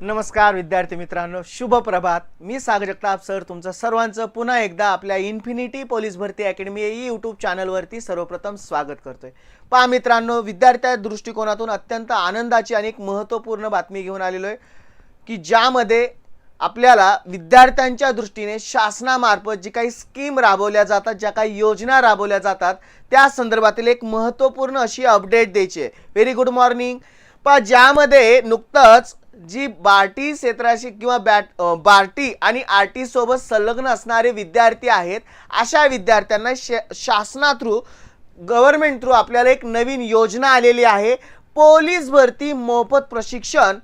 नमस्कार विद्यार्थी मित्रांनो. शुभ प्रभात. मी सागर जगताप सर. तुमचं सर्वांचं पुन्हा एकदा आपल्या इन्फिनिटी पोलीस भरती अकॅडमी या यूट्यूब चॅनलवरती सर्वप्रथम स्वागत करतोय. पहा मित्रांनो विद्यार्थ्या दृष्टिकोनातून अत्यंत आनंदाची आणि एक महत्त्वपूर्ण बातमी घेऊन आलेलो आहे की ज्यामध्ये आपल्याला विद्यार्थ्यांच्या दृष्टीने शासनामार्फत जी काही स्कीम राबवल्या जातात ज्या काही योजना राबवल्या जातात त्या संदर्भातील एक महत्त्वपूर्ण अशी अपडेट द्यायची आहे. व्हेरी गुड मॉर्निंग पहा ज्यामध्ये नुकतंच जी बार्टी क्षेत्राशी किंवा बॅट बार्टी आणि आर सोबत संलग्न असणारे विद्यार्थी आहेत अशा विद्यार्थ्यांना श शासना थ्रू गव्हर्नमेंट थ्रू आपल्याला एक नवीन योजना आलेली आहे. पोलीस भरती मोफत प्रशिक्षण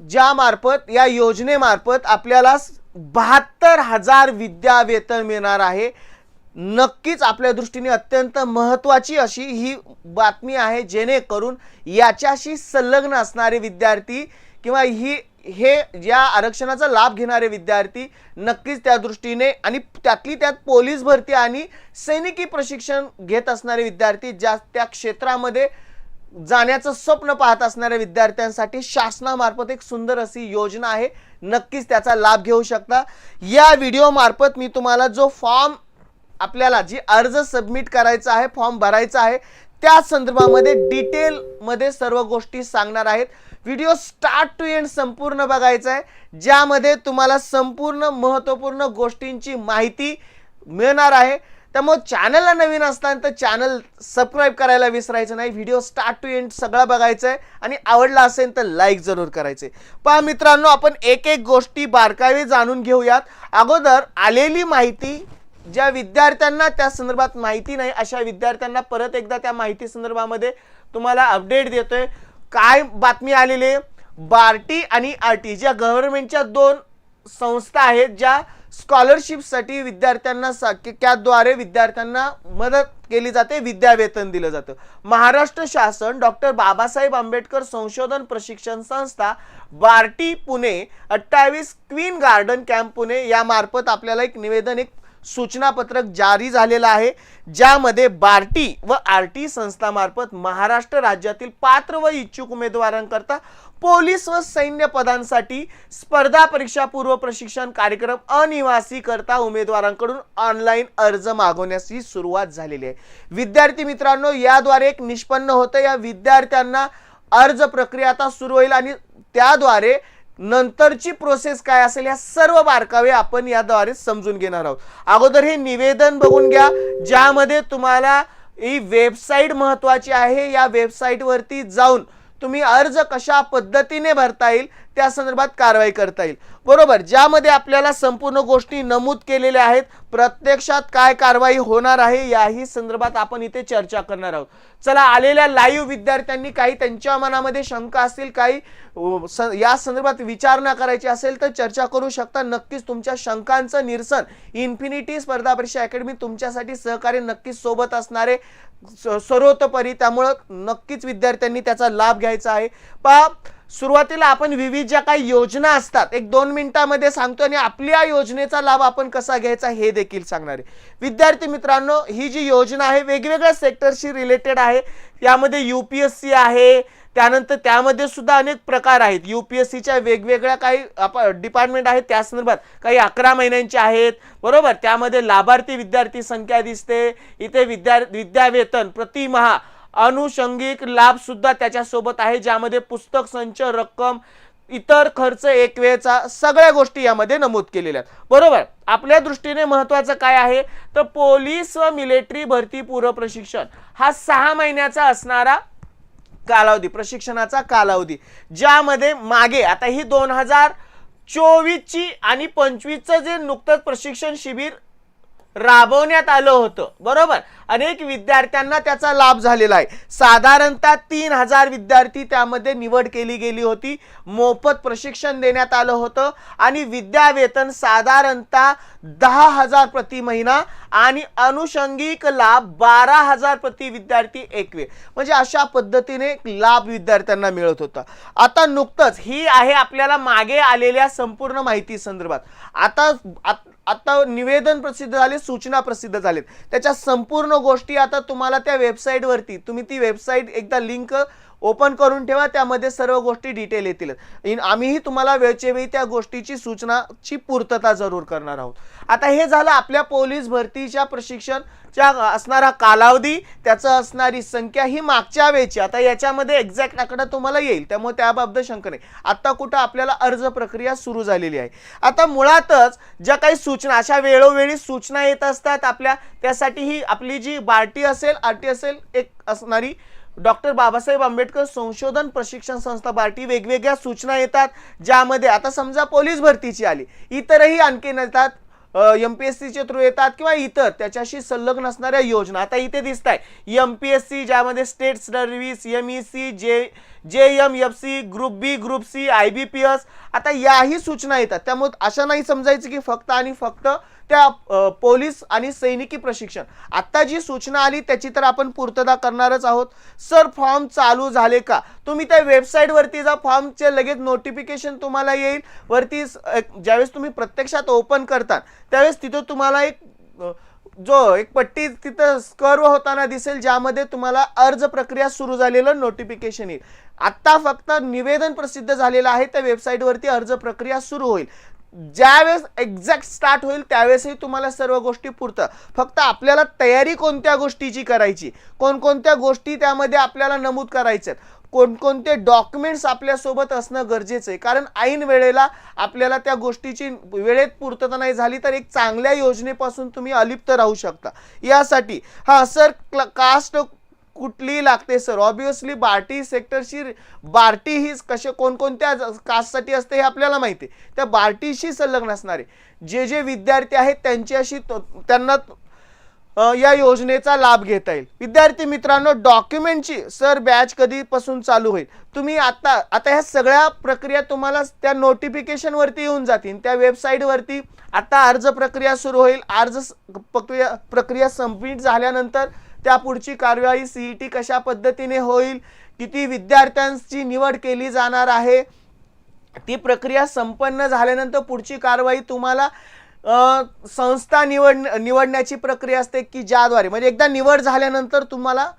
ज्यामार्फत या योजनेमार्फत आपल्याला बहात्तर हजार विद्यावेतन मिळणार आहे. नक्कीच आपल्या दृष्टीने अत्यंत महत्त्वाची अशी ही बातमी आहे जेणेकरून याच्याशी संलग्न असणारे विद्यार्थी किंवा ही हे या आरक्षणाचा लाभ घेणारे विद्यार्थी नक्कीच त्या दृष्टीने आणि त्यातली त्यात पोलीस भरती आणि सैनिकी प्रशिक्षण घेत असणारे विद्यार्थी ज्या त्या क्षेत्रामध्ये जाण्याचं स्वप्न पाहत असणाऱ्या विद्यार्थ्यांसाठी शासनामार्फत एक सुंदर अशी योजना आहे. नक्कीच त्याचा लाभ घेऊ शकता. या व्हिडिओमार्फत मी तुम्हाला जो फॉर्म आपल्याला जी अर्ज सबमिट करायचा आहे फॉर्म भरायचा आहे त्या संदर्भामध्ये डिटेलमध्ये सर्व गोष्टी सांगणार आहेत. व्हिडिओ स्टार्ट टू एंड संपूर्ण बघायचा आहे ज्यामध्ये तुम्हाला संपूर्ण महत्त्वपूर्ण गोष्टींची माहिती मिळणार आहे. त्यामुळे चॅनलला नवीन असताना तर चॅनल सबस्क्राईब करायला विसरायचं नाही. व्हिडिओ स्टार्ट टू एंड सगळा बघायचा आहे आणि आवडला असेल तर लाईक जरूर करायचे. पहा मित्रांनो आपण एक एक गोष्टी बारकावे जाणून घेऊयात. अगोदर आलेली माहिती ज्या विद्यार्थ्यांना त्या संदर्भात माहिती नाही अशा विद्यार्थ्यांना परत एकदा त्या माहिती संदर्भामध्ये तुम्हाला अपडेट देतोय. काय बातमी आलेली बार्टी आणि आर टी ज्या गव्हर्नमेंटच्या दोन संस्था आहेत ज्या स्कॉलरशिपसाठी विद्यार्थ्यांना सा- त्याद्वारे विद्यार्थ्यांना मदत केली जाते विद्यावेतन दिलं जातं. महाराष्ट्र शासन डॉक्टर बाबासाहेब आंबेडकर संशोधन प्रशिक्षण संस्था बार्टी पुणे अठ्ठावीस क्वीन गार्डन कॅम्प पुणे यामार्फत आपल्याला एक निवेदन एक सूचनापत्रक जारी झालेलं आहे ज्यामध्ये बार्टी व आर टी संस्थामार्फत महाराष्ट्र राज्यातील पात्र व इच्छुक उमेदवारांकरता पोलीस व सैन्य पदांसाठी स्पर्धा परीक्षा पूर्व प्रशिक्षण कार्यक्रम अनिवासी करता उमेदवारांकडून ऑनलाईन अर्ज मागवण्याची सुरुवात झालेली आहे. विद्यार्थी मित्रांनो याद्वारे एक निष्पन्न होतं. या विद्यार्थ्यांना अर्ज प्रक्रिया आता सुरू होईल आणि त्याद्वारे नंतरची प्रोसेस काय असेल या सर्व बारकावे आपण याद्वारे समजून घेणार आहोत. अगोदर हे निवेदन बघून घ्या ज्यामध्ये तुम्हाला ही वेबसाईट महत्वाची आहे. या वेबसाईटवरती जाऊन तुम्ही अर्ज कशा पद्धतीने भरता येईल त्या संदर्भात कारवाई करता येईल. बरोबर ज्यामध्ये आपल्याला संपूर्ण गोष्टी नमूद केलेल्या आहेत प्रत्यक्षात काय कारवाई होणार आहे याही संदर्भात आपण इथे चर्चा करणार आहोत. चला आलेल्या लाईव्ह विद्यार्थ्यांनी काही त्यांच्या मनामध्ये शंका असतील काही या संदर्भात विचारणा करायची असेल तर चर्चा करू शकता. नक्कीच तुमच्या शंकांचं निरसन इन्फिनिटी स्पर्धा परीक्षा अकॅडमी तुमच्यासाठी सहकार्य नक्कीच सोबत असणारे स- सर्वतोपरी. त्यामुळं नक्कीच विद्यार्थ्यांनी त्याचा लाभ घ्यायचा आहे. पहा सुरुवातीला आपण विविध ज्या काही योजना असतात एक दोन मिनिटामध्ये सांगतो आणि आपल्या योजनेचा लाभ आपण कसा घ्यायचा हे देखील सांगणार आहे. विद्यार्थी मित्रांनो ही जी योजना आहे वेगवेगळ्या सेक्टरशी रिलेटेड आहे. यामध्ये सी आहे त्यानंतर त्यामध्ये सुद्धा अनेक प्रकार आहेत. यू पी एस सीच्या वेगवेगळ्या काही आप डिपार्टमेंट आहेत त्या संदर्भात काही अकरा महिन्यांचे आहेत बरोबर? त्यामध्ये लाभार्थी विद्यार्थी संख्या दिसते. इथे विद्या विद्यावेतन प्रतिमहा अनुषंगिक लाभ सुद्धा त्याच्यासोबत आहे ज्यामध्ये पुस्तक संच रक्कम इतर खर्च एक वेळचा सगळ्या गोष्टी यामध्ये नमूद केलेल्या आहेत. बरोबर? आपल्या दृष्टीने महत्वाचं काय आहे? तर पोलीस व मिलिटरी भरती पूर्व प्रशिक्षण. हा सहा महिन्याचा असणारा कालावधी प्रशिक्षणाचा कालावधी ज्यामध्ये मागे आता ही दोन हजार चोवीसची आणि पंचवीसचं जे नुकतंच प्रशिक्षण शिबिर राबवण्यात आलं होतं. बरोबर? अनेक विद्यार्थ्यांना त्याचा लाभ झालेला आहे. साधारणतः तीन हजार विद्यार्थी त्यामध्ये निवड केली गेली होती. मोफत प्रशिक्षण देण्यात आलं होतं. आणि विद्यावेतन साधारणतः दहा हजार प्रति महिना आणि अनुषंगिक लाभ बारा हजार प्रति विद्यार्थी एकवे म्हणजे अशा पद्धतीने लाभ विद्यार्थ्यांना मिळत होता. आता नुकतंच ही आहे आपल्याला मागे आलेल्या संपूर्ण माहिती संदर्भात. आता आता निवेदन प्रसिद्ध झाले सूचना प्रसिद्ध झालेत. त्याच्या संपूर्ण गोष्टी आता तुम्हाला त्या वेबसाईटवरती तुम्ही ती वेबसाईट एकदा लिंक ओपन करून ठेवा त्यामध्ये सर्व गोष्टी डिटेल येतील. आम्हीही तुम्हाला वेळच्या वेळी त्या गोष्टीची सूचनाची पूर्तता जरूर करणार आहोत. आता हे झालं आपल्या पोलीस भरतीच्या प्रशिक्षणच्या असणारा कालावधी त्याचं असणारी संख्या ही मागच्या वेळची. आता याच्यामध्ये एक्झॅक्ट आकडा तुम्हाला येईल त्यामुळे त्याबाबत शंका नाही. आत्ता कुठं आपल्याला अर्ज प्रक्रिया सुरू झालेली आहे. आता मुळातच ज्या काही सूचना अशा वेळोवेळी सूचना येत असतात आपल्या त्यासाठी ही आपली जी बार्टी असेल आरटी असेल एक असणारी डॉक्टर बाबासाहेब आंबेडकर संशोधन प्रशिक्षण संस्था पार्टी वेगवेगळ्या सूचना येतात ज्यामध्ये आता समजा पोलीस भरतीची आली इतरही आणखीन येतात एम पी एस सीचे थ्रू येतात किंवा इतर त्याच्याशी संलग्न असणाऱ्या योजना. आता इथे दिसत आहे एम पी एस सी ज्यामध्ये state service M E C J J M F C group B group C I B P S आता याही सूचना येतात. त्यामुळे असं नाही समजायचं की फक्त आणि फक्त त्या पोलीस आणि सैनिकी प्रशिक्षण. आता जी सूचना आली त्याची तर आपण पूर्तता करणारच आहोत. सर फॉर्म चालू झाले का? तुम्ही त्या वेबसाईटवरती जा फॉर्मचे लगेच नोटिफिकेशन तुम्हाला येईल. वरती ज्यावेळेस तुम्ही प्रत्यक्षात ओपन करता त्यावेळेस तिथं तुम्हाला एक जो एक पट्टी तिथं कर्व होताना दिसेल ज्यामध्ये तुम्हाला अर्ज प्रक्रिया सुरू झालेलं नोटिफिकेशन येईल. आत्ता फक्त निवेदन प्रसिद्ध झालेलं आहे त्या वेबसाईटवरती अर्ज प्रक्रिया सुरू होईल. ज्यावेळेस एक्झॅक्ट स्टार्ट होईल त्यावेळेसही तुम्हाला सर्व गोष्टी पुरतं. फक्त आपल्याला तयारी कोणत्या गोष्टीची करायची? कोणकोणत्या गोष्टी त्यामध्ये आपल्याला नमूद करायच्यात कोणकोणते डॉक्युमेंट्स आपल्यासोबत असणं गरजेचं आहे? कारण ऐन वेळेला आपल्याला त्या गोष्टीची वेळेत पूर्तता नाही झाली तर एक चांगल्या योजनेपासून तुम्ही अलिप्त राहू शकता. यासाठी हां सर कास्ट कुठली लागते सर. ऑब्विसली बार्टी सेक्टरशी बार्टी ही कशा कोणकोणत्या कास्टसाठी असते हे आपल्याला माहिती आहे. त्या बार्टीशी संलग्न असणारे जे जे विद्यार्थी आहेत त्यांच्याशी तो- त्यांना या योजनेचा लाभ घेता येईल. विद्यार्थी मित्रांनो डॉक्युमेंटची सर बॅच कधीपासून चालू होईल? तुम्ही आता आता ह्या सगळ्या प्रक्रिया तुम्हाला त्या नोटिफिकेशनवरती येऊन जातील. त्या वेबसाईटवरती आता अर्ज प्रक्रिया सुरू होईल. अर्ज प्रक्रिया प्रक्रिया सबमिट झाल्यानंतर त्या पुढची कार्यवाही सीईटी कशा पद्धतीने होईल? किती विद्यार्थ्यांची निवड केली जाणार आहे? ती प्रक्रिया संपन्न झाल्यानंतर पुढची कारवाई तुम्हाला संस्था निवड निवडण्याची प्रक्रिया असते की ज्याद्वारे? म्हणजे एकदा निवड झाल्यानंतर तुम्हाला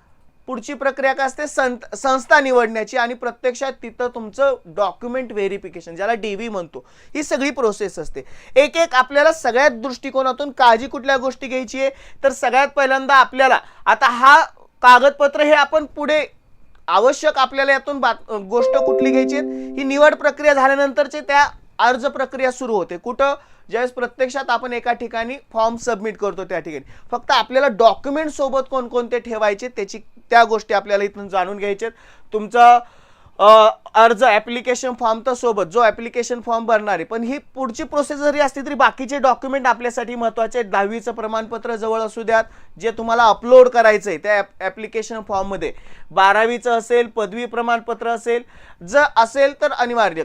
पुढची प्रक्रिया काय असते? संत संस्था निवडण्याची आणि प्रत्यक्षात तिथं तुमचं डॉक्युमेंट व्हेरिफिकेशन ज्याला डी व्ही म्हणतो ही सगळी प्रोसेस असते. एक एक आपल्याला सगळ्यात दृष्टिकोनातून काळजी कुठल्या गोष्टी घ्यायची आहे? तर सगळ्यात पहिल्यांदा आपल्याला आता हा कागदपत्र हे आपण पुढे आवश्यक आपल्याला यातून बात गोष्ट कुठली घ्यायची ही निवड प्रक्रिया झाल्यानंतरचे त्या अर्ज प्रक्रिया सुरू होते. कुठं? ज्यावेळेस प्रत्यक्षात आपण एका ठिकाणी फॉर्म सबमिट करतो त्या ठिकाणी. फक्त आपल्याला डॉक्युमेंट सोबत कोणकोणते ठेवायचे त्याची त्या गोष्टी आपल्याला इथून जाणून घ्यायचे. तुमचा अर्ज ॲप्लिकेशन फॉर्म तर सोबत जो ॲप्लिकेशन फॉर्म भरणार आहे. पण ही पुढची प्रोसेस जरी असली तरी बाकीचे डॉक्युमेंट आपल्यासाठी महत्त्वाचे आहेत. दहावीचं प्रमाणपत्र जवळ असू द्यात. जे तुम्हाला अपलोड करायचं आहे त्या ॲप्लिकेशन फॉर्ममध्ये बारावीचं असेल पदवी प्रमाणपत्र असेल. जर असेल तर अनिवार्य.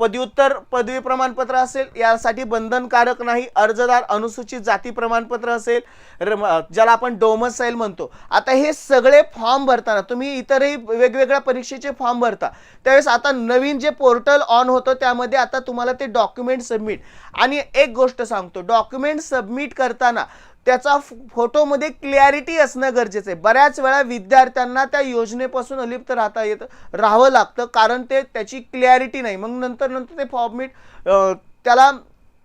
पदव्युत्तर पदवी प्रमाणपत्र असेल यासाठी बंधनकारक नाही अर्जदार अनुसूचित जाती प्रमाणपत्र असेल र ज्याला आपण डोमसाईल म्हणतो. आता हे सगळे फॉर्म भरताना तुम्ही इतरही वेगवेगळ्या परीक्षेचे फॉर्म भरता. त्यावेळेस आता नवीन जे पोर्टल ऑन होतं त्यामध्ये आता तुम्हाला ते डॉक्युमेंट सबमिट आणि एक गोष्ट सांगतो डॉक्युमेंट सबमिट करताना त्याचा फोटोमध्ये क्लॅरिटी असणं गरजेचं आहे. बऱ्याच वेळा विद्यार्थ्यांना त्या योजनेपासून अलिप्त राहता येतं राहावं लागतं कारण ते त्याची क्लॅरिटी नाही. मग नंतर नंतर ते फॉर्मिट त्याला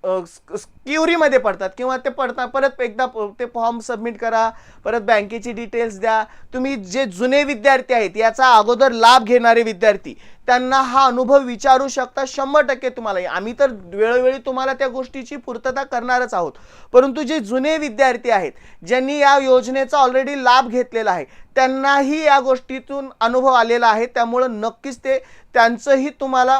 क्युरीमध्ये पडतात किंवा ते पडता परत एकदा ते फॉर्म सबमिट करा परत बँकेची डिटेल्स द्या. तुम्ही जे जुने विद्यार्थी आहेत याचा अगोदर लाभ घेणारे विद्यार्थी त्यांना हा अनुभव विचारू शकता शंभर टक्के तुम्हाला. आम्ही तर वेळोवेळी तुम्हाला त्या गोष्टीची पूर्तता करणारच आहोत. परंतु जे जुने विद्यार्थी आहेत ज्यांनी या योजनेचा ऑलरेडी लाभ घेतलेला आहे त्यांनाही या गोष्टीतून अनुभव आलेला आहे. त्यामुळं नक्कीच ते त्यांचंही तुम्हाला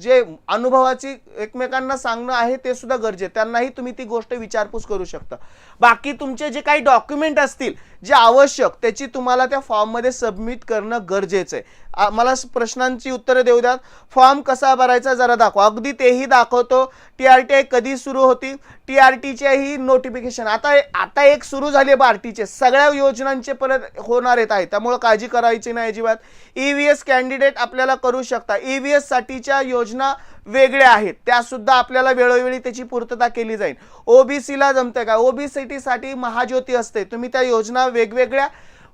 जे अनुभवाची एकमेकांना सांगणं आहे ते सुद्धा गरजे त्यांनाही तुम्ही ती गोष्ट विचारपूस करू शकता. बाकी तुमचे जे काही डॉक्युमेंट असतील जे आवश्यक त्याची तुम्हाला त्या फॉर्ममध्ये सबमिट करणं गरजेचं आहे. मला स- प्रश्नांची उत्तरं देऊ द्या फॉर्म कसा भरायचा जरा दाखवा. अगदी तेही दाखवतो. टी आर टी आय कधी सुरू होती? टी आर टीचेही नोटिफिकेशन आता आता एक सुरू झाली आहे बार्टीचे. सगळ्या योजनांचे परत होणार आहेत आहे त्यामुळं काळजी करायची नाही अजिबात. ई व्ही एस कॅन्डिडेट आपल्याला करू शकता. ई व्ही एससाठीच्या योजना वेगळ्या आहेत. त्यासुद्धा आपल्याला वेळोवेळी त्याची पूर्तता केली जाईल. ओबीसीला जमतं का? ओबीसीसाठी साठी महाज्योती असते. तुम्ही त्या योजना वेगवेगळ्या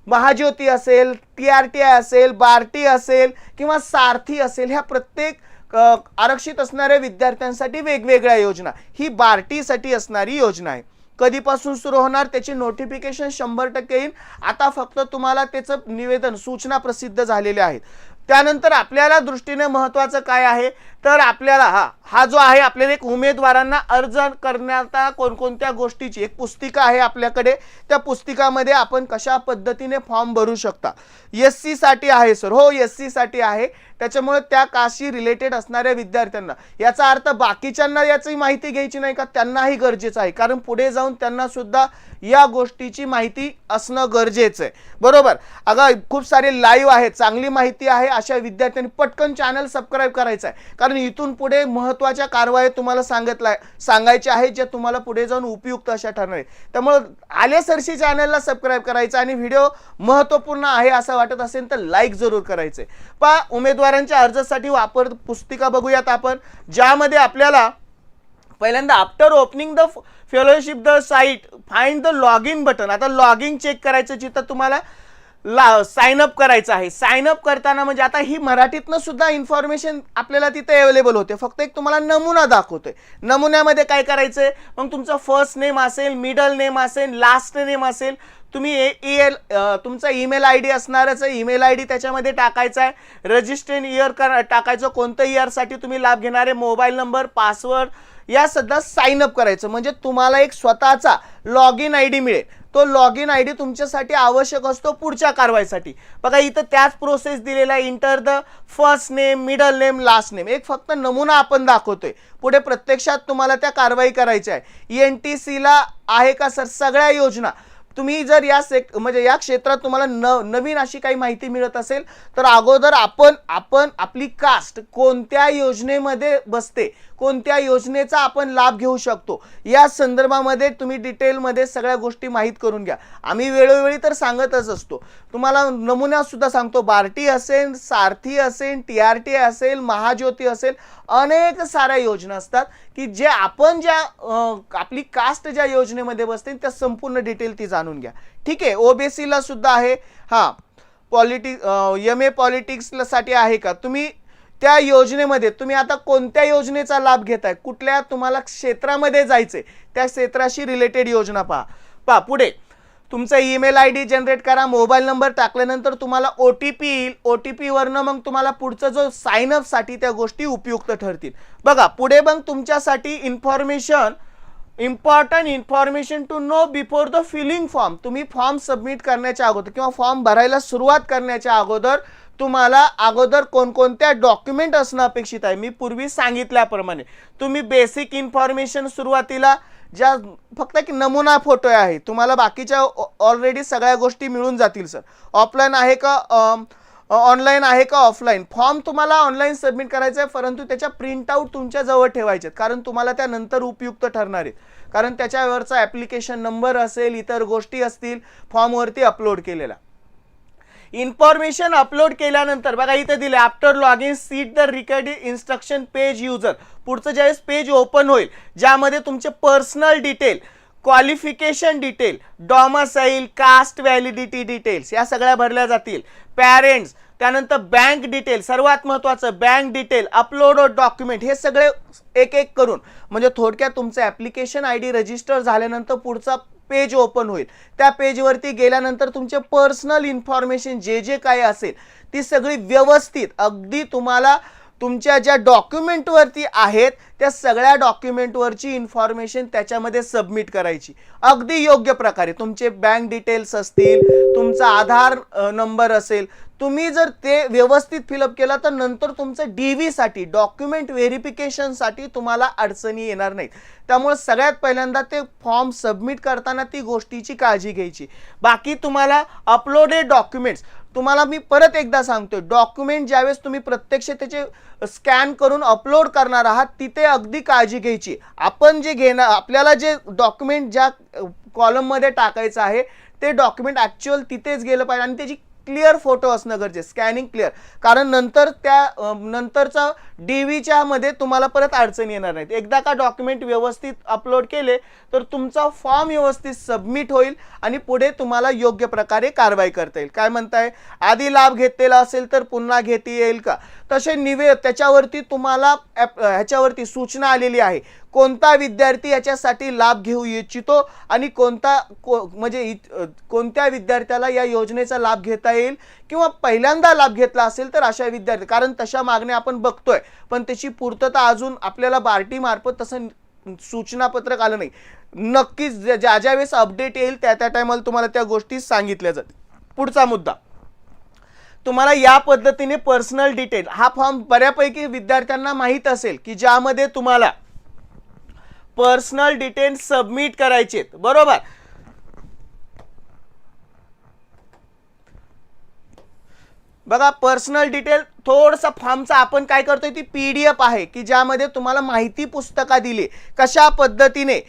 महाज्योती असेल टी आर टी आय असेल बार्टी असेल किंवा सारथी असेल ह्या प्रत्येक आरक्षित असणाऱ्या विद्यार्थ्यांसाठी वेगवेगळ्या योजना. ही बार्टीसाठी असणारी योजना आहे. कधीपासून सुरू होणार त्याची नोटिफिकेशन शंभर टक्के येईल. आता फक्त तुम्हाला त्याचं निवेदन सूचना प्रसिद्ध झालेल्या आहेत. त्यानंतर आपल्याला दृष्टीने महत्त्वाचं काय आहे? तर आपल्याला हा हा जो आहे आपल्याला एक उमेदवारांना अर्ज करण्याचा कोणकोणत्या गोष्टीची एक पुस्तिका आहे आपल्याकडे त्या पुस्तिकामध्ये आपण कशा पद्धतीने फॉर्म भरू शकता? एससाठी आहे सर. हो एससाठी आहे. त्याच्यामुळे त्या काशी रिलेटेड असणाऱ्या विद्यार्थ्यांना याचा अर्थ बाकीच्यांना याची माहिती घ्यायची नाही का? त्यांनाही गरजेचं आहे. कारण पुढे जाऊन त्यांना सुद्धा या गोष्टीची माहिती असणं गरजेचं आहे. बरोबर? अगं खूप सारे लाईव्ह आहेत चांगली माहिती आहे अशा विद्यार्थ्यांनी पटकन चॅनल सबस्क्राईब करायचं आहे. कारण इथून पुढे महत्त्वाच्या कारवाई तुम्हाला सांगितल्या सांगायच्या आहेत ज्या तुम्हाला पुढे जाऊन उपयुक्त अशा ठरणार आहे त्यामुळं आले सरशी चॅनलला सबस्क्राईब करायचं आणि व्हिडिओ महत्त्वपूर्ण आहे असं वाटत असेल तर लाईक जरूर करायचे. पा उमेदवारांच्या अर्जासाठी वापर पुस्तिका बघूयात आपण ज्यामध्ये आपल्याला पहिल्यांदा after opening the fellowship the site find the log in button आता लॉग इन चेक करायचं जिथं तुम्हाला ला साइन अप करायचं आहे. साइन अप करताना म्हणजे आता ही मराठीतनं सुद्धा इन्फॉर्मेशन आपल्याला तिथे अवेलेबल होते. फक्त एक तुम्हाला नमुना दाखवतोय. नमुन्यामध्ये काय करायचंय? मग तुमचं फर्स्ट नेम असेल मिडल नेम असेल लास्ट नेम असेल तुम्ही एल तुमचा ईमेल आय डी असणारच ईमेल आय डी त्याच्यामध्ये टाकायचा आहे. रजिस्ट्रेन इयर कर टाकायचं कोणतं इयरसाठी तुम्ही लाभ घेणारे मोबाईल नंबर पासवर्ड या सध्या साइन अप करायचं. म्हणजे तुम्हाला एक स्वतःचा लॉग इन आय डी मिळेल. तो लॉग इन आय डी तुमच्यासाठी आवश्यक असतो पुढच्या कारवाईसाठी. बघा इथं त्याच प्रोसेस दिलेला आहे. Enter the first name middle name last name एक फक्त नमुना आपण दाखवतोय. पुढे प्रत्यक्षात तुम्हाला त्या कारवाई करायची आहे. एन टी सीला आहे का सर? सगळ्या योजना. तुम्ही जर या सेक म्हणजे या क्षेत्रात तुम्हाला न नवीन अशी काही माहिती मिळत असेल तर अगोदर आपण आपण आपली कास्ट कोणत्या योजनेमध्ये बसते कोणत्या योजनेचा आपण लाभ घेऊ शकतो या संदर्भामध्ये तुम्ही डिटेलमध्ये सगळ्या गोष्टी माहीत करून घ्या. आम्ही वेळोवेळी तर सांगतच असतो. तुम्हाला नमुन्यासुद्धा सांगतो बार्टी असेल सारथी असेल टी आर टी असेल महाज्योती असेल अनेक साऱ्या योजना असतात. की जे आपण ज्या आपली कास्ट ज्या योजनेमध्ये बसते त्या संपूर्ण डिटेल ती जाणून घ्या. ठीक आहे? ओबीसीला सुद्धा आहे. हां. पॉलिटिक एम ए पॉलिटिक्ससाठी आहे का? तुम्ही त्या योजनेमध्ये तुम्ही आता कोणत्या योजनेचा लाभ घेताय? कुठल्या तुम्हाला क्षेत्रामध्ये जायचंय? त्या क्षेत्राशी रिलेटेड योजना पहा. पहा पुढे. तुमचा ईमेल आय डी जनरेट करा मोबाईल नंबर टाकल्यानंतर तुम्हाला ओ टी पी येईल. ओ टी पीवरनं मग तुम्हाला पुढचं जो साइनसाठी त्या गोष्टी उपयुक्त ठरतील. बघा पुढे मग तुमच्यासाठी information important information to know before the filling form तुम्ही फॉर्म सबमिट करण्याच्या अगोदर किंवा फॉर्म भरायला सुरुवात करण्याच्या अगोदर तुम्हाला अगोदर कोणकोणत्या डॉक्युमेंट असणं अपेक्षित आहे? मी पूर्वी सांगितल्याप्रमाणे तुम्ही बेसिक इन्फॉर्मेशन सुरुवातीला ज्या फक्त एक नमुना फोटो आहे तुम्हाला बाकीच्या ऑलरेडी सगळ्या गोष्टी मिळून जातील सर ऑफलाईन आहे का ऑनलाईन आहे का ऑफलाईन फॉर्म तुम्हाला ऑनलाईन सबमिट करायचा आहे परंतु त्याच्या प्रिंटआउट तुमच्या जवळ ठेवायचे आहेत. कारण तुम्हाला त्या नंतर उपयुक्त ठरणार आहेत. कारण त्याच्यावरचा ॲप्लिकेशन नंबर असेल इतर गोष्टी असतील फॉर्मवरती अपलोड केलेला. इन्फॉर्मेशन अपलोड केल्यानंतर बघा इथे दिले after log in seat the recorded instruction page user पुढचं ज्यावेळेस पेज ओपन होईल ज्यामध्ये तुमचे personal detail qualification detail domicile caste validity details या सगळ्या भरल्या जातील. पॅरेंट्स त्यानंतर बँक डिटेल सर्वात महत्त्वाचं बँक डिटेल अपलोड डॉक्युमेंट हे सगळे एक एक करून म्हणजे थोडक्यात तुमचं ॲप्लिकेशन आय डी रजिस्टर झाल्यानंतर पुढचा पेज ओपन होईल. त्या पेजवरती गेल्यानंतर तुमचे पर्सनल इन्फॉर्मेशन जे जे काय असेल ती सगळी व्यवस्थित. अगदी तुम्हाला तुमच्या ज्या डॉक्युमेंटवरती आहेत त्या सगळ्या डॉक्युमेंटवरची इन्फॉर्मेशन त्याच्यामध्ये सबमिट करायची. अगदी योग्य प्रकारे. तुमचे बँक डिटेल्स असतील तुमचा आधार नंबर असेल तुम्ही जर ते व्यवस्थित फिलअप केलं तर नंतर तुमचं डी व्हीसाठी डॉक्युमेंट व्हेरिफिकेशनसाठी तुम्हाला अडचणी येणार नाहीत. त्यामुळे सगळ्यात पहिल्यांदा ते फॉर्म सबमिट करताना ती गोष्टीची काळजी घ्यायची. बाकी तुम्हाला अपलोडेड डॉक्युमेंट्स तुम्हाला मी परत एकदा सांगतोय डॉक्युमेंट ज्यावेळेस तुम्ही प्रत्यक्ष त्याचे स्कॅन करून अपलोड करणार आहात तिथे अगदी काळजी घ्यायची. आपण जे घेणार आपल्याला जे डॉक्युमेंट ज्या कॉलममध्ये टाकायचं आहे ते डॉक्युमेंट ॲक्च्युअल तिथेच गेलं पाहिजे आणि त्याची क्लिअर फोटो असणं गरजेचं स्कॅनिंग क्लिअर. कारण नंतर त्या नंतरचा डी व्हीच्या मध्ये तुम्हाला परत अडचणी येणार नाहीत. एकदा का डॉक्युमेंट व्यवस्थित अपलोड केले तर तुमचा फॉर्म व्यवस्थित सबमिट होईल आणि पुढे तुम्हाला योग्य प्रकारे कारवाई करता येईल. काय म्हणताय? आधी लाभ घेतलेला असेल तर पुन्हा घेता येईल का? तसे निवे त्याच्यावरती तुम्हाला ॲप- ह्याच्यावरती सूचना आलेली आहे. कोणता विद्यार्थी याच्यासाठी लाभ घेऊ इच्छितो आणि कोणता को म्हणजे कोणत्या विद्यार्थ्याला या योजनेचा लाभ घेता येईल किंवा पहिल्यांदा लाभ घेतला असेल तर अशा विद्यार्थी कारण तशा मागण्या आपण बघतोय पण त्याची पूर्तता अजून आपल्याला बार्टीमार्फत तसं सूचनापत्रक आलं नाही. नक्कीच ज्या ज्या ज्या वेळेस अपडेट येईल त्या त्या टायमाला तुम्हाला त्या गोष्टी सांगितल्या जातील. पुढचा मुद्दा. तुम्हाला या पद्धतीने पर्सनल डिटेल हा फॉर्म बऱ्यापैकी विद्यार्थ्यांना माहीत असेल की ज्यामध्ये तुम्हाला पर्सनल डिटेल सबमिट करायचे आहेत. बरोबर? बघा पर्सनल डिटेल थोडसा फॉर्मचा आपण काय करतोय ती पी डी एफ आहे की ज्यामध्ये तुम्हाला माहिती पुस्तका दिली. कशा पद्धतीने?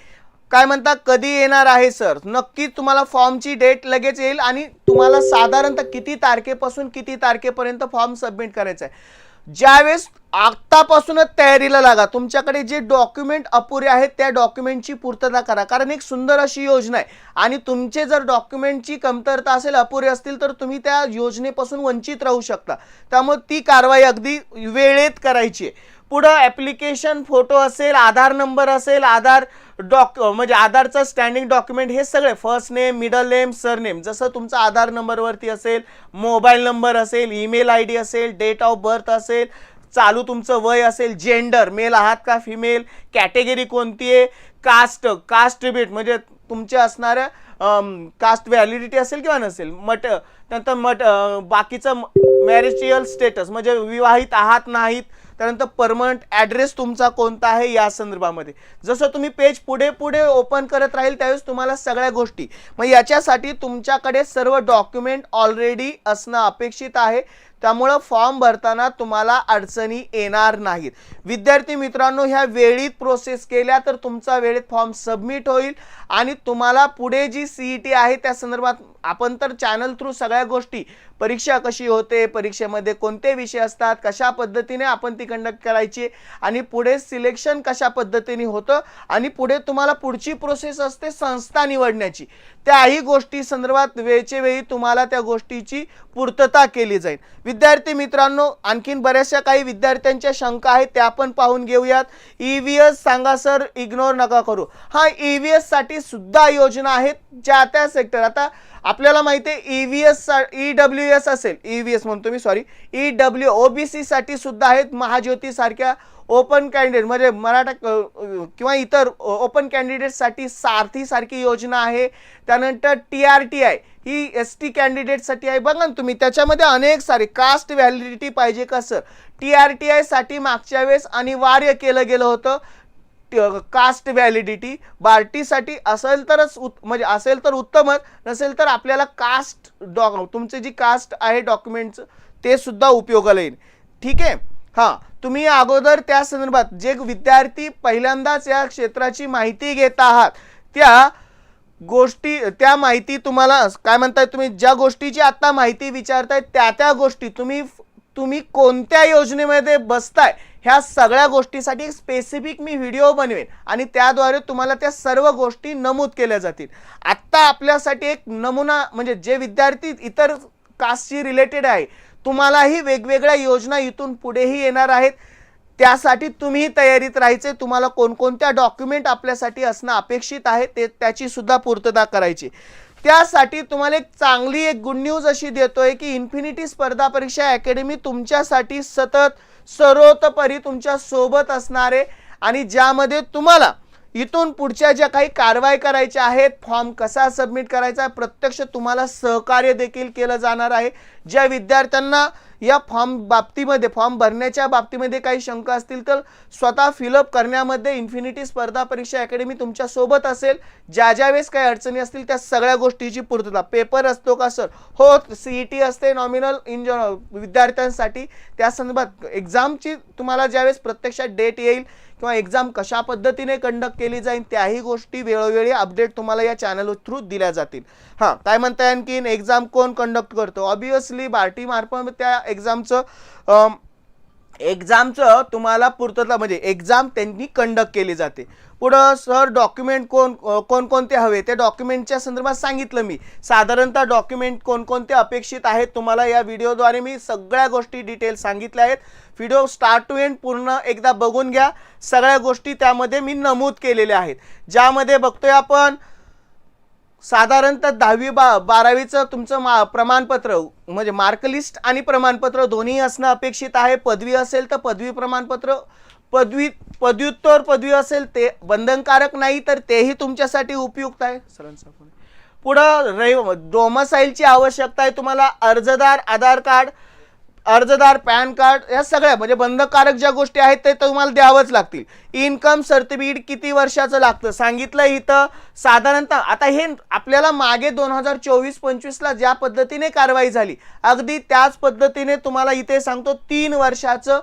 काय म्हणता कधी येणार आहे सर? नक्कीच तुम्हाला फॉर्मची डेट लगेच येईल आणि तुम्हाला साधारणतः किती तारखेपासून किती तारखेपर्यंत फॉर्म सबमिट करायचा आहे. ज्यावेळेस आत्तापासूनच तयारीला लागा तुमच्याकडे जे डॉक्युमेंट अपुरे आहेत त्या डॉक्युमेंटची पूर्तता करा. कारण एक सुंदर अशी योजना आहे. आणि तुमचे जर डॉक्युमेंटची कमतरता असेल अपुरे असतील तर तुम्ही त्या योजनेपासून वंचित राहू शकता. त्यामुळे ती कारवाई अगदी वेळेत करायची आहे. पुढं ॲप्लिकेशन फोटो असेल आधार नंबर असेल आधार डॉक म्हणजे आधारचं स्टँडिंग डॉक्युमेंट हे सगळे first name middle name surname जसं तुमचा आधार नंबरवरती असेल मोबाईल नंबर असेल ईमेल आय डी असेल डेट ऑफ बर्थ असेल चालू तुमचं वय असेल जेंडर मेल आहात का फिमेल कॅटेगरी कोणती आहे कास्ट कास्ट रिबीट म्हणजे तुमचे असणाऱ्या कास्ट व्हॅलिडिटी असेल किंवा नसेल मट त्यानंतर मट बाकीचं मॅरिजियल स्टेटस म्हणजे विवाहित आहात नाहीत त्यानंतर परमनंट ॲड्रेस तुमचा कोणता आहे या संदर्भामध्ये. जसं तुम्ही पेज पुढे पुढे ओपन करत राहील त्यावेळेस तुम्हाला सगळ्या गोष्टी. मग याच्यासाठी तुमच्याकडे सर्व डॉक्युमेंट ऑलरेडी असणं अपेक्षित आहे. त्यामुळं फॉर्म भरताना तुम्हाला अडचणी येणार नाहीत. विद्यार्थी मित्रांनो ह्या वेळीत प्रोसेस केल्या तर तुमचा वेळेत फॉर्म सबमिट होईल आणि तुम्हाला पुढे जी सी ई टी आहे त्या संदर्भात आपण तर चॅनल थ्रू सगळ्या गोष्टी परीक्षा कशी होते परीक्षेमध्ये कोणते विषय असतात कशा पद्धतीने आपण ती कंडक्ट करायची आणि पुढे सिलेक्शन कशा पद्धतीने होतं आणि पुढे तुम्हाला पुढची प्रोसेस असते संस्था निवडण्याची. त्याही गोष्टी संदर्भात वेळचे वेळी तुम्हाला त्या गोष्टीची पूर्तता केली जाईल. विद्यार्थी मित्रांनो आणखीन बऱ्याचशा काही विद्यार्थ्यांच्या शंका आहेत त्या पण पाहून घेऊयात. ई व्ही एस सांगा सर इग्नोर नका करू. हा ई व्ही एससाठी सुद्धा योजना आहेत ज्या त्या सेक्टर आता आपल्याला माहिती आहे E V S E W S असेल ई व्ही एस म्हणतो मी sorry E W O B सीसाठी सुद्धा आहेत महाज्योतीसारख्या ओपन कॅन्डिडेट म्हणजे मराठा किंवा इतर ओपन कॅन्डिडेटसाठी सारथीसारखी योजना आहे. त्यानंतर टी आर टी आय ही एस टी कॅन्डिडेटसाठी आहे. बघा ना तुम्ही त्याच्यामध्ये अनेक सारे कास्ट व्हॅलिडिटी पाहिजे का सर टी आर टी आयसाठी मागच्या वेळेस अनिवार्य केलं गेलं होतं. कास्ट व्हॅलिडिटी बार्टीसाठी असेल तरच उत म्हणजे असेल तर उत्तमच नसेल तर आपल्याला कास्ट डॉ तुमचे जी कास्ट आहे डॉक्युमेंटचं ते सुद्धा उपयोगाला येईल. ठीक आहे? हां तुम्ही अगोदर त्या संदर्भात जे विद्यार्थी पहिल्यांदाच या क्षेत्राची माहिती घेत आहात त्या गोष्टी त्या माहिती तुम्हाला काय म्हणताय तुम्ही ज्या गोष्टीची आत्ता माहिती विचारताय त्या त्या गोष्टी तुम्ही तुम्ही कोणत्या योजनेमध्ये बसताय ह्या सगळ्या गोष्टीसाठी स्पेसिफिक मी व्हिडिओ बनवेन. आणि त्याद्वारे तुम्हाला त्या सर्व गोष्टी नमूद केल्या जातील. आत्ता आपल्यासाठी एक नमुना म्हणजे जे विद्यार्थी इतर कास्टशी रिलेटेड आहे तुम्हालाही वेगवेगळ्या योजना इथून पुढेही येणार आहेत. त्यासाठी तुम्ही तयारीत राहायचे. तुम्हाला कोणकोणत्या डॉक्युमेंट आपल्यासाठी असणं अपेक्षित आहे ते त्याची सुद्धा पूर्तता करायची. त्यासाठी तुम्हाला एक चांगली एक गुड न्यूज अशी देतोय की इन्फिनिटी स्पर्धा परीक्षा अकॅडमी तुमच्यासाठी सतत सर्वतोपरी तुमच्यासोबत असणारे आणि ज्यामध्ये तुम्हाला इथून पुढच्या ज्या काही कारवाई करायच्या आहेत फॉर्म कसा सबमिट करायचा आहे प्रत्यक्ष तुम्हाला सहकार्य देखील केलं जाणार आहे. ज्या विद्यार्थ्यांना या फॉर्म बाबतीमध्ये फॉर्म भरण्याच्या बाबतीमध्ये काही शंका असतील तर स्वतः फिलअप करण्यामध्ये इन्फिनिटी स्पर्धा परीक्षा अकॅडमी तुमच्यासोबत असेल. ज्या ज्या वेळेस काही अडचणी असतील त्या सगळ्या गोष्टीची पूर्तता. पेपर असतो का सर हो सी टी असते नॉमिनल इन विद्यार्थ्यांसाठी. त्या संदर्भात एक्झामची तुम्हाला ज्यावेळेस प्रत्यक्षात डेट येईल किंवा एक्झाम कशा पद्धतीने कंडक्ट केली जाईल त्याही गोष्टी वेळोवेळी अपडेट तुम्हाला या चॅनल थ्रू दिल्या जातील. हां काय म्हणताय आणखी? एक्झाम कोण कंडक्ट करतो? ऑबियसली बार्टी मार्फत त्या एक्झामचं एक्झामचं तुम्हाला पूर्तता म्हणजे एक्झाम त्यांनी कंडक्ट केली जाते. पुढं सर डॉक्युमेंट कोण कोणकोणते हवे? ते डॉक्युमेंटच्या संदर्भात सांगितलं मी. साधारणतः डॉक्युमेंट कोणकोणते अपेक्षित आहेत तुम्हाला या व्हिडिओद्वारे मी सगळ्या गोष्टी डिटेल सांगितल्या आहेत. व्हिडिओ स्टार्ट टू एंड पूर्ण एकदा बघून घ्या. सगळ्या गोष्टी त्यामध्ये मी नमूद केलेल्या आहेत. ज्यामध्ये बघतोय आपण साधारणतः दहावी बा बारावीचं तुमचं मा प्रमाणपत्र म्हणजे मार्कलिस्ट आणि प्रमाणपत्र दोन्ही असणं अपेक्षित आहे. पदवी असेल तर पदवी प्रमाणपत्र पदवी पदव्युत्तर पदवी असेल ते बंधनकारक नाही तर तेही तुमच्यासाठी उपयुक्त आहे. सरांचा पुढं रहिव डोमसाईलची आवश्यकता आहे. तुम्हाला अर्जदार आधार कार्ड अर्जदार पॅन कार्ड या सगळ्या म्हणजे बंधकारक ज्या गोष्टी आहेत ते तुम्हाला द्यावंच लागतील. इन्कम सर्टिफिकेट किती वर्षाचं लागतं? सांगितलं इथं साधारणतः आता हे आपल्याला मागे दोन हजार चोवीस पंचवीसला ज्या पद्धतीने कारवाई झाली अगदी त्याच पद्धतीने तुम्हाला इथे सांगतो तीन वर्षाचं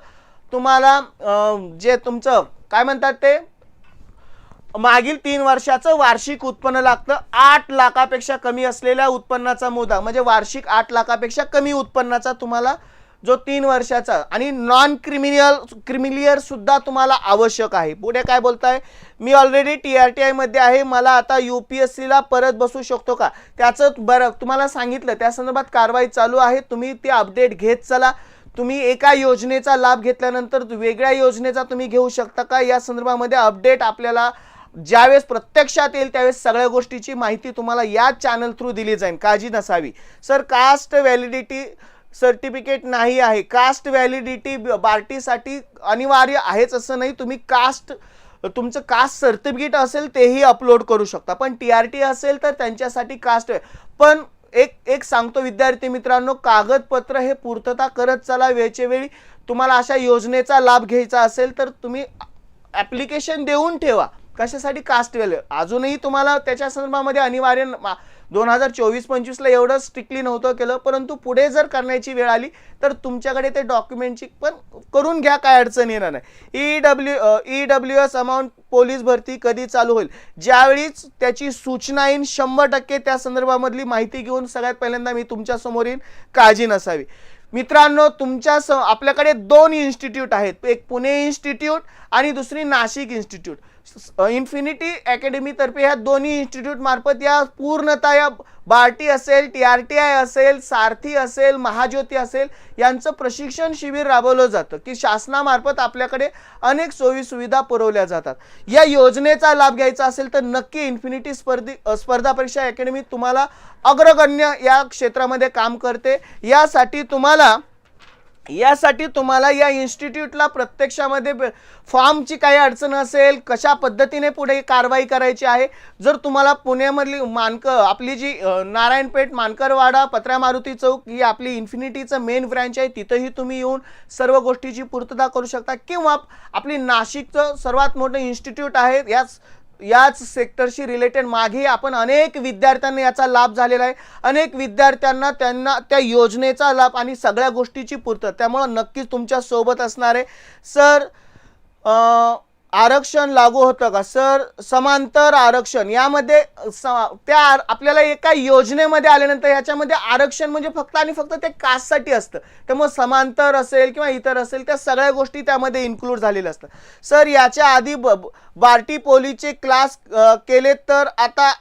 तुम्हाला जे तुमचं काय म्हणतात ते? मागील तीन वर्षाचं वार्षिक उत्पन्न लागतं. आठ लाखापेक्षा कमी असलेल्या उत्पन्नाचा मुद्दा. म्हणजे वार्षिक आठ लाखापेक्षा कमी उत्पन्नाचा तुम्हाला जो तीन वर्षाचा आणि नॉन क्रिमिनल क्रिमिलियर सुद्धा तुम्हाला आवश्यक आहे. पुढे काय बोलताय? मी ऑलरेडी टी आर टी आयमध्ये आहे. मला आता यू पी एस सीला परत बसू शकतो का? त्याचं बरं तुम्हाला सांगितलं. त्या संदर्भात कारवाई चालू आहे. तुम्ही ते अपडेट घेत चला. तुम्ही एका योजनेचा लाभ घेतल्यानंतर वेगळ्या योजनेचा तुम्ही घेऊ शकता का? या संदर्भामध्ये अपडेट आपल्याला ज्यावेळेस प्रत्यक्षात येईल त्यावेळेस सगळ्या गोष्टीची माहिती तुम्हाला या चॅनल थ्रू दिली जाईल. काळजी नसावी. सर कास्ट व्हॅलिडिटी सर्टिफिकेट नाही आहे. कास्ट व्हॅलिडिटी बार्टीसाठी अनिवार्य आहेच असं नाही. तुम्ही कास्ट तुमचं कास्ट सर्टिफिकेट असेल तेही अपलोड करू शकता. पण टी आर टी असेल तर त्यांच्यासाठी कास्ट पण एक एक सांगतो विद्यार्थी मित्रांनो कागदपत्र हे पूर्तता करत चला वेळच्या वेळी. तुम्हाला अशा योजनेचा लाभ घ्यायचा असेल तर तुम्ही ॲप्लिकेशन देऊन ठेवा. कशासाठी कास्ट वेल अजूनही तुम्हाला त्याच्या संदर्भामध्ये अनिवार्य दोन हजार चोवीस पंचवीसला एवढं स्ट्रिक्टली नव्हतं केलं परंतु पुढे जर करण्याची वेळ आली तर तुमच्याकडे ते डॉक्युमेंटची पण करून घ्या काय अडचण येणार नाही. E W E W S amount police भरती कधी चालू होईल? ज्यावेळीच त्याची सूचना येईन शंभर टक्के त्या संदर्भामधली माहिती घेऊन सगळ्यात पहिल्यांदा मी तुमच्यासमोर येईन. काळजी नसावी. मित्रांनो तुमच्या स आपल्याकडे दोन इन्स्टिट्यूट आहेत. एक पुणे इन्स्टिट्यूट आणि दुसरी नाशिक इन्स्टिट्यूट. इन्फिनिटी अकॅडमीतर्फे ह्या दोन्ही इन्स्टिट्यूट मार्फत या पूर्णतः या बार्टी असेल टी आर टी आय असेल सारथी असेल महाज्योती असेल यांचं प्रशिक्षण शिबिर राबवलं जातं की शासनामार्फत आपल्याकडे अनेक सोयी सुविधा पुरवल्या जातात. या योजनेचा लाभ घ्यायचा असेल तर नक्की इन्फिनिटी स्पर्धी स्पर्धा परीक्षा अकॅडमी तुम्हाला अग्रगण्य या क्षेत्रामध्ये काम करते. यासाठी तुम्हाला यासाठी तुम्हाला या इन्स्टिट्यूटला प्रत्यक्षामध्ये फॉर्मची काही अडचण असेल कशा पद्धतीने पुढे कारवाई करायची आहे जर तुम्हाला पुण्यामधली मानक आपली जी नारायणपेठ मानकरवाडा पत्रा मारुती चौक ही आपली इन्फिनिटीचं मेन ब्रँच आहे तिथंही तुम्ही येऊन सर्व गोष्टीची पूर्तता करू शकता. किंवा आपली नाशिकचं सर्वात मोठं इन्स्टिट्यूट आहे याच याच सेक्टरशी रिलेटेड मागे आपण अनेक विद्यार्थ्यांना याचा लाभ झालेला आहे. अनेक विद्यार्थ्यांना त्यांना त्या योजनेचा लाभ आणि सगळ्या गोष्टीची पूर्तता. त्यामुळं नक्कीच तुमच्यासोबत असणार आहे. सर आरक्षण लागू होतं का? सर समांतर आरक्षण यामध्ये स- त्या आपल्याला एका योजनेमध्ये आल्यानंतर याच्यामध्ये आरक्षण म्हणजे फक्त आणि फक्त ते कास्टसाठी असतं. त्यामुळे समांतर असेल किंवा इतर असेल त्या सगळ्या गोष्टी त्यामध्ये इन्क्लूड झालेल्या असतात. सर याच्या आधी ब बार्टी पोलीसचे क्लास केले तर आता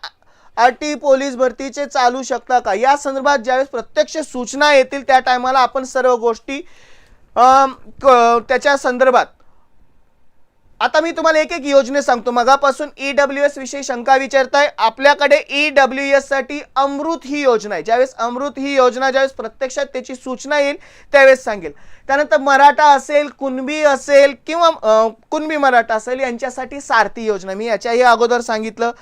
आर टी पोलीस भरतीचे चालू शकता का? या संदर्भात ज्यावेळेस प्रत्यक्ष सूचना येतील त्या टायमाला आपण सर्व गोष्टी क- त्याच्या संदर्भात आता मी तुम्हाला एक एक योजने सांगतो. मगापासून ई डब्ल्यू एस विषयी शंका विचारताय. आपल्याकडे ई डब्ल्यू एससाठी अमृत ही योजना आहे. ज्यावेळेस अमृत ही योजना ज्यावेळेस प्रत्यक्षात त्याची सूचना येईल त्यावेळेस सांगेल. त्यानंतर मराठा असेल कुणबी असेल किंवा कुणबी मराठा असेल यांच्यासाठी सारथी योजना. मी याच्याही अगोदर सांगितलं.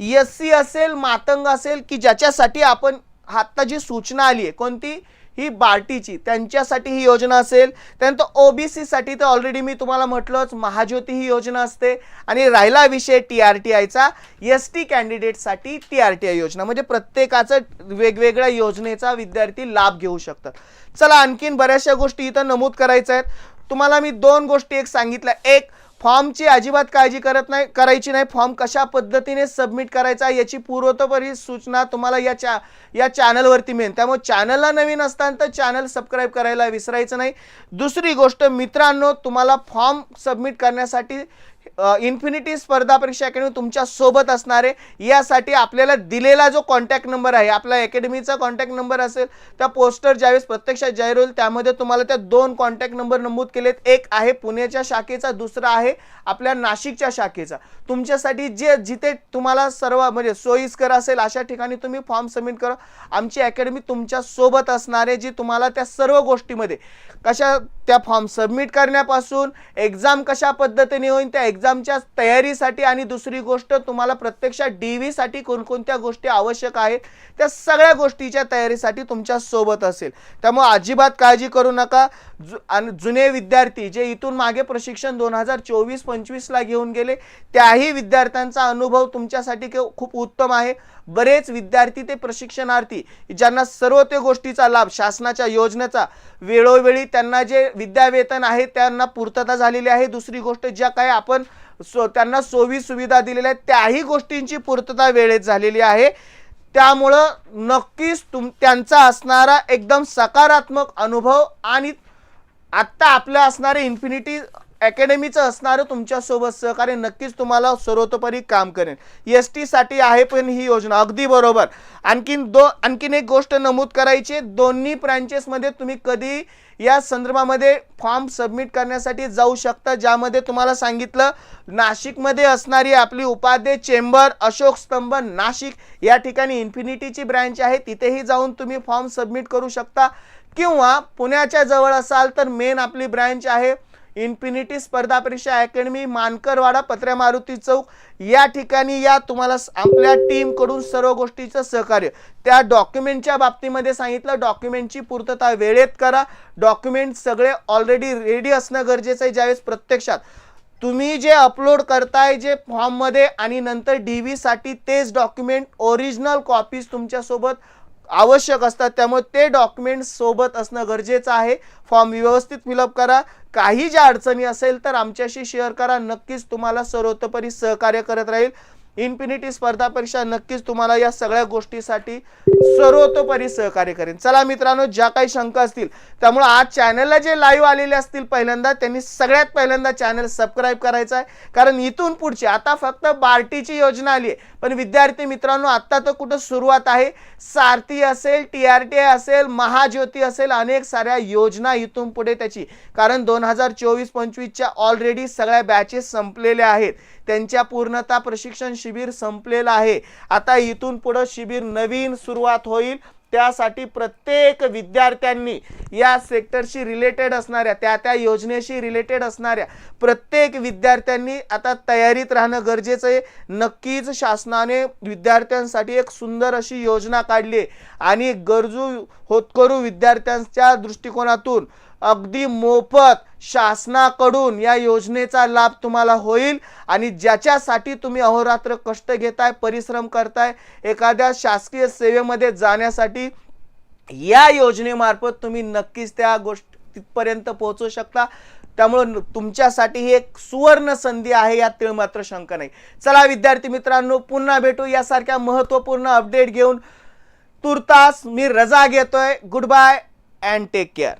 एस सी असेल मातंग असेल की ज्याच्यासाठी आपण आत्ता जी सूचना आली आहे कोणती? ही बार्टीची त्यांच्यासाठी ही योजना असेल. त्यानंतर ओ बी सीसाठी तर ऑलरेडी मी तुम्हाला म्हटलंच महाज्योती ही योजना असते. आणि राहिला विषय टी आर टी आयचा एस टी कॅन्डिडेटसाठी टी आर टी आय योजना. म्हणजे प्रत्येकाचं वेगवेगळ्या योजनेचा विद्यार्थी लाभ घेऊ शकतात. चला आणखीन बऱ्याचशा गोष्टी इथं नमूद करायच्या आहेत. तुम्हाला मी दोन गोष्टी एक सांगितल्या. एक फॉर्मची अजिबात काळजी करत नाही करायची नाही. फॉर्म कशा पद्धतीने सबमिट करायचा याची पूर्वतोपरी सूचना तुम्हाला या चा या चॅनलवरती मिळेल. त्यामुळे चॅनलला नवीन असताना तर चॅनल सबस्क्राईब करायला विसरायचं नाही. दुसरी गोष्ट मित्रांनो तुम्हाला फॉर्म सबमिट करण्यासाठी इन्फिनिटी स्पर्धा परीक्षा अकॅडमी तुमच्यासोबत असणारे. यासाठी आपल्याला दिलेला जो कॉन्टॅक्ट नंबर आहे आपला अकॅडमीचा कॉन्टॅक्ट नंबर असेल त्या पोस्टर ज्यावेळेस प्रत्यक्षात जाहीर होईल त्यामध्ये तुम्हाला त्या दोन कॉन्टॅक्ट नंबर नमूद केलेत. एक आहे पुण्याच्या शाखेचा दुसरा आहे आपल्या नाशिकच्या शाखेचा. तुमच्यासाठी जे जिथे तुम्हाला सर्व म्हणजे सोयीस्कर असेल अशा ठिकाणी तुम्ही फॉर्म सबमिट करा. आमची अकॅडमी तुमच्यासोबत असणारे जी तुम्हाला त्या सर्व गोष्टीमध्ये कशा त्या फॉर्म सबमिट करण्यापासून एक्झाम कशा पद्धतीने होईल त्या एक्झामच्या तयारीसाठी आणि दुसरी गोष्ट तुम्हाला प्रत्यक्षात डी व्हीसाठी कोणकोणत्या गोष्टी आवश्यक आहेत त्या सगळ्या गोष्टीच्या तयारीसाठी तुमच्यासोबत असेल. त्यामुळे अजिबात काळजी करू नका. जु आणि जुने विद्यार्थी जे इथून मागे प्रशिक्षण दोन हजार चोवीस पंचवीसला घेऊन गेले त्याही विद्यार्थ्यांचा अनुभव तुमच्यासाठी के- खूप उत्तम आहे. बरेच विद्यार्थी ते प्रशिक्षणार्थी ज्यांना सर्व ते गोष्टीचा लाभ शासनाच्या योजनेचा वेळोवेळी त्यांना जे विद्यावेतन आहे त्यांना पूर्तता झालेली आहे. दुसरी गोष्ट ज्या काही आपण सो त्यांना सोयी सुविधा दिलेल्या आहेत त्याही गोष्टींची पूर्तता वेळेत झालेली आहे. त्यामुळं नक्कीच तुम त्यांचा असणारा एकदम सकारात्मक अनुभव आणि आत्ता आपलं असणारे इन्फिनिटी अकॅडमीचं असणारं तुमच्यासोबत सहकार्य नक्कीच तुम्हाला सर्वतोपरी काम करेल. एस टीसाठी आहे पण ही योजना अगदी बरोबर. आणखीन दो आणखीन एक गोष्ट नमूद करायची दोन्ही ब्रँचेसमध्ये तुम्ही कधी या संदर्भामध्ये फॉर्म सबमिट करण्यासाठी जाऊ शकता ज्यामध्ये तुम्हाला सांगितलं नाशिकमध्ये असणारी आपली उपाध्ये चेंबर अशोक स्तंभ नाशिक या ठिकाणी इन्फिनिटीची ब्रँच आहे. तिथेही जाऊन तुम्ही फॉर्म सबमिट करू शकता. किंवा पुण्याच्या जवळ असाल तर मेन आपली ब्रँच आहे. इन्फिनिटी स्पर्धा परीक्षा अकॅडमी मानकरवाडा पत्र्या मारुती चौक. या ठिकाणी या तुम्हाला आपल्या टीमकडून सर्व गोष्टीचं सहकार्य. त्या डॉक्युमेंटच्या बाबतीमध्ये सांगितलं डॉक्युमेंटची पूर्तता वेळेत करा. डॉक्युमेंट सगळे ऑलरेडी रेडी असणं गरजेचं आहे ज्यावेळेस प्रत्यक्षात. तुम्ही जे अपलोड करताय जे फॉर्ममध्ये आणि नंतर डी व्हीसाठी तेच डॉक्युमेंट ओरिजिनल कॉपीज तुमच्यासोबत आवश्यक असतात. त्यामुळे ते डॉक्युमेंट्स सोबत असणं गरजेचं आहे. फॉर्म व्यवस्थित फिलअप करा. काही ज्या अडचणी असेल तर आमच्याशी शेअर करा. नक्कीच तुम्हाला सर्वतोपरी सहकार्य करत राहील. इन्फिनिटी स्पर्धा परीक्षा नक्कीच तुम्हाला या सगळ्या गोष्टीसाठी सर्वतोपरी सहकार्य करेन. चला मित्रांनो ज्या काही शंका असतील त्यामुळे आज चॅनलला जे लाईव्ह आलेले असतील पहिल्यांदा त्यांनी सगळ्यात पहिल्यांदा चॅनल सबस्क्राईब करायचा आहे. कारण इथून पुढची आता फक्त बार्टीची योजना आली आहे. पण विद्यार्थी मित्रांनो आत्ता तर कुठं सुरुवात आहे? सारथी असेल टी आर टी आय असेल महाज्योती असेल अनेक साऱ्या योजना इथून पुढे त्याची. कारण दोन हजार चोवीस पंचवीसच्या ऑलरेडी सगळ्या बॅचेस संपलेल्या आहेत. त्यांच्या पूर्णता प्रशिक्षण शिबिर संपलेलं आहे. आता इथून पुढं शिबिर नवीन सुरुवात होईल. त्यासाठी प्रत्येक विद्यार्थ्यांनी या सेक्टरशी रिलेटेड असणाऱ्या त्या त्या योजनेशी रिलेटेड असणाऱ्या प्रत्येक विद्यार्थ्यांनी आता तयारीत राहणं गरजेचं आहे. नक्कीच शासनाने विद्यार्थ्यांसाठी एक सुंदर अशी योजना काढली आहे. आणि गरजू होतकरू विद्यार्थ्यांच्या दृष्टिकोनातून अगदी मोफत शासनाकडून या योजनेचा लाभ तुम्हाला होईल आणि ज्याच्यासाठी तुम्ही अहोरात्र कष्ट घेताय परिश्रम करताय एखाद्या शासकीय सेवेमध्ये जाण्यासाठी या योजनेमार्फत तुम्ही नक्कीच त्या गोष्टी तिथपर्यंत पोहोचू शकता. त्यामुळं तुमच्यासाठी ही एक सुवर्ण संधी आहे यात तिळ मात्र शंका नाही. चला विद्यार्थी मित्रांनो पुन्हा भेटू यासारख्या महत्त्वपूर्ण अपडेट घेऊन. तुर्तास मी रजा घेतोय. Goodbye and take care